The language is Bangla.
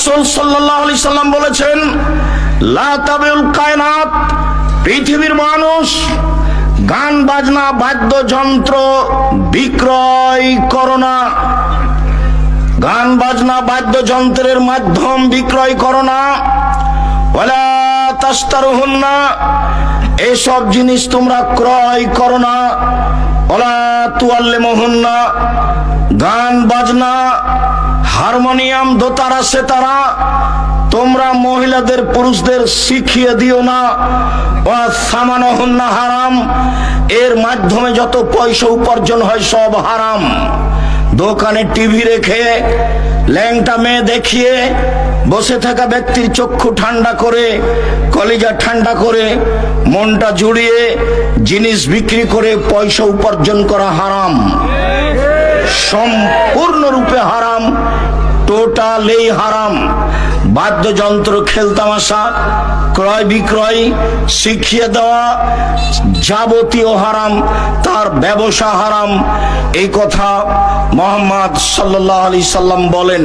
রাসূল সাল্লাল্লাহু আলাইহি সাল্লাম বলেছেন, লা তাবিউল কায়নাত, পৃথিবীর মানুষ গান, বাজনা, বাদ্যযন্ত্র বিক্রয় করো না। গান, বাজনা, বাদ্যযন্ত্রের মাধ্যম বিক্রয় করো না। ওয়ালা তাস্তারুহুন্না এসব জিনিস তোমরা ক্রয় করো না। ওলা তুয়াল্লে মোহন্না গান, বাজনা হারমোনিয়াম দোতারা সেতারা তোমরা মহিলাদের, পুরুষদের শিখিয়ে দিও না। সামানহন্না হারাম। এর মাধ্যমে যত পয়সা উপার্জন হয় সব হারাম। দোকানে টিভি রেখে, ল্যাংটা মেয়ে দেখিয়ে, বসে থাকা ব্যক্তির চক্ষু ঠান্ডা করে, কলিজা ঠান্ডা করে, মনটা জুড়িয়ে জিনিস বিক্রি করে পয়সা উপার্জন করা হারাম। সম্পূর্ণরূপে হারাম। টোটালেই হারাম। বাদ্যযন্ত্র, খেলতামাশা, ক্রয় বিক্রয়, শিখিয়ে দেওয়া যাবতীয় হারাম, তার ব্যবসা হারাম। এই কথা মোহাম্মদ সাল্লাহ আলি সাল্লাম বলেন।